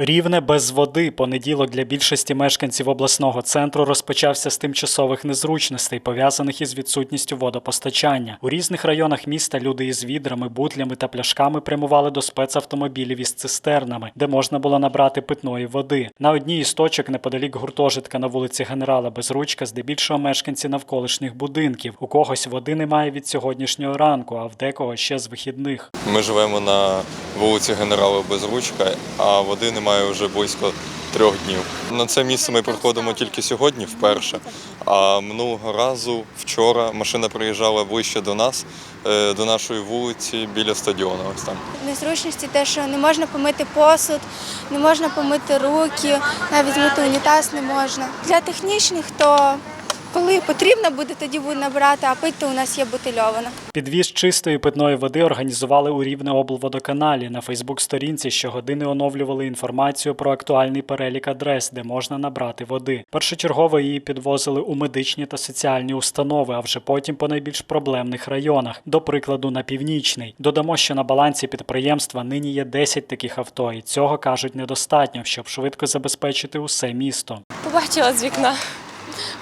Рівне без води. Понеділок для більшості мешканців обласного центру розпочався з тимчасових незручностей, пов'язаних із відсутністю водопостачання. У різних районах міста люди із відрами, бутлями та пляшками прямували до спецавтомобілів із цистернами, де можна було набрати питної води. На одній із точок неподалік гуртожитка на вулиці Генерала Безручка, здебільшого мешканці навколишніх будинків. У когось води немає від сьогоднішнього ранку, а в декого ще з вихідних. Ми живемо на вулиці Генерала Безручка, а води немає вже близько трьох днів. На це місце ми приходимо тільки сьогодні, вперше. А минулого разу, вчора, машина приїжджала ближче до нас, е, до нашої вулиці біля стадіону. Ось там. Незручності те, що не можна помити посуд, не можна помити руки, навіть мити унітаз не можна. Для технічних, то коли потрібно буде, тоді буде набирати, а пити у нас є бутильована. Підвіз чистої питної води організували у Рівне облводоканалі. На Фейсбук-сторінці щогодини оновлювали інформацію про актуальний перелік адрес, де можна набрати води. Першочергово її підвозили у медичні та соціальні установи, а вже потім по найбільш проблемних районах, до прикладу, на північний. Додамо, що на балансі підприємства нині є 10 таких авто, і цього кажуть недостатньо, щоб швидко забезпечити усе місто. Побачила з вікна.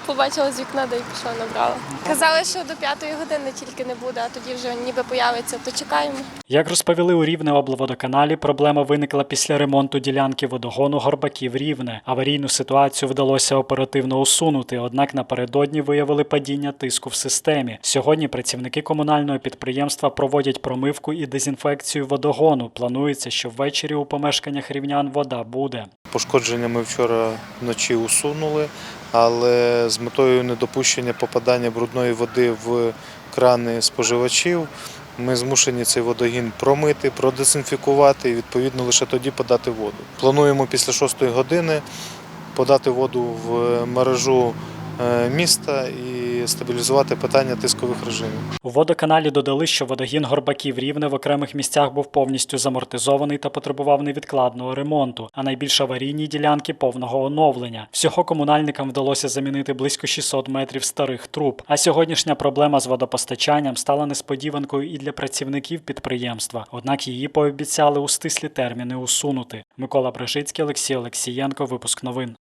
Побачила з вікна, де й пішла набрала. Казали, що до п'ятої години тільки не буде, а тоді вже ніби появиться, то чекаємо. Як розповіли у Рівне облводоканалі, проблема виникла після ремонту ділянки водогону Горбаків Рівне. Аварійну ситуацію вдалося оперативно усунути, однак напередодні виявили падіння тиску в системі. Сьогодні працівники комунального підприємства проводять промивку і дезінфекцію водогону. Планується, що ввечері у помешканнях рівнян вода буде. Пошкодження ми вчора вночі усунули, але з метою недопущення попадання брудної води в крани споживачів ми змушені цей водогін промити, продезінфікувати і відповідно лише тоді подати воду. Плануємо після 6 години подати воду в мережу міста і стабілізувати питання тискових режимів. У водоканалі додали, що водогін Горбаків Рівне в окремих місцях був повністю замортизований та потребував невідкладного ремонту, а найбільш аварійні ділянки повного оновлення. Всього комунальникам вдалося замінити близько 600 метрів старих труб. А сьогоднішня проблема з водопостачанням стала несподіванкою і для працівників підприємства. Однак її пообіцяли у стислі терміни усунути. Микола Брижицький, Олексій Олексієнко. Випуск новин.